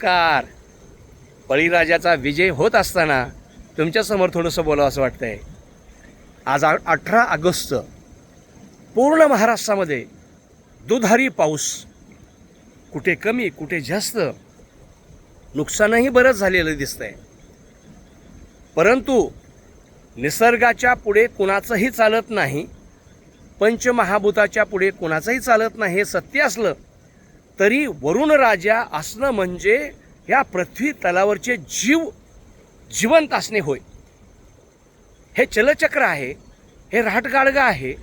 Car बळीराजाचा विजय होत असताना तुमच्यासमोर थोडंसं बोलावं असं वाटतंय. आज अठरा ऑगस्ट पूर्ण महाराष्ट्रामध्ये दुधारी पाऊस. कुठे कमी कुठे जास्त नुकसानही बरंच झालेलं दिसतंय. परंतु निसर्गाच्या पुढे कुणाचंही चालत नाही पंचमहाभूताच्या पुढे कुणाचंही चालत नाही हे सत्य असलं तरी वरुण राजा असणं म्हणजे या पृथ्वी तलावरचे जीव जिवंत असणे होय. हे चलचक्र आहे हे राहटगाडगं आहे.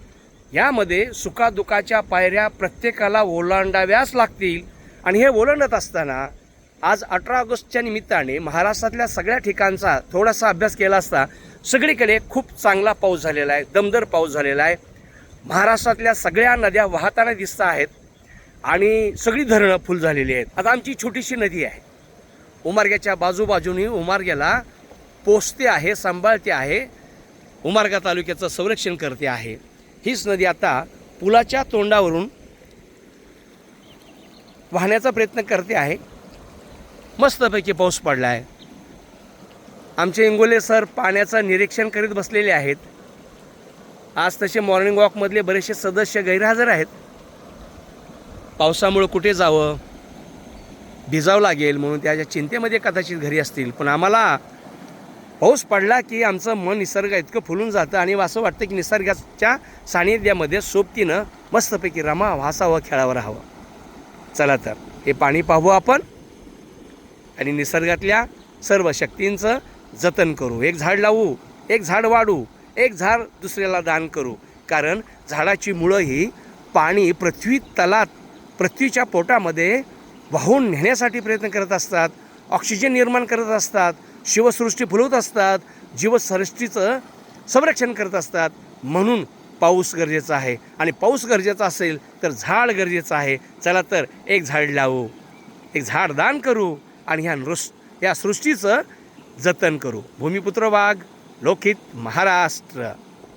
यामध्ये सुखादुखाच्या पायऱ्या प्रत्येकाला ओलांडाव्यास लागतील. आणि हे ओलांडत असताना आज अठरा ऑगस्टच्या निमित्ताने महाराष्ट्रातल्या सगळ्या ठिकाणचा थोडासा अभ्यास केला असता सगळीकडे खूप चांगला पाऊस झालेला आहे दमदर पाऊस झालेला आहे. महाराष्ट्रातल्या सगळ्या नद्या वाहताना दिसत आहेत. आणि सगळी धरणं फुल झालेली आहेत. आता आमची छोटीशी नदी आहे. उमार्ग्याच्या बाजूबाजूनी उमार्ग्याला पोचते आहे सांभाळते आहे. उमार्गा तालुक्याचं संरक्षण करते आहे. हीच नदी आता पुलाच्या तोंडावरून वाहण्याचा प्रयत्न करते आहे. मस्तपैकी पाऊस पडला आहे आमचे इंगोले सर पाण्याचं निरीक्षण करीत बसलेले आहेत. आज तसे मॉर्निंग वॉकमधले बरेचसे सदस्य गैरहजर आहेत. पावसामुळं कुठे जावं? भिजावं लागेल म्हणून त्याच्या चिंतेमध्ये कदाचित घरी असतील. पण आम्हाला पाऊस पडला की आमचं मन निसर्ग इतकं फुलून जातं आणि असं वाटतं की निसर्गाच्या सानिध्यामध्ये सोबतीनं मस्तपैकी रमा हसावं खेळावं राहावं. चला तर हे पाणी पाहू आपण आणि निसर्गातल्या सर्व शक्तींचं जतन करू. एक झाड लावू एक झाड वाढू एक झाड दुसऱ्याला दान करू. कारण झाडाची मुळं ही पाणी पृथ्वी तलात पृथ्वीच्या पोटामध्ये वाहून नेण्यासाठी प्रयत्न करत असतात ऑक्सिजन निर्माण करत असतात शिवसृष्टी फुलवत असतात जीवसृष्टीचं संरक्षण करत असतात. म्हणून पाऊस गरजेचा आहे. आणि पाऊस गरजेचा असेल तर झाड गरजेचं आहे. चला तर एक झाड लावू एक झाड दान करू आणि ह्या नृस या सृष्टीचं जतन करू. भूमिपुत्र वाघ लोकित महाराष्ट्र.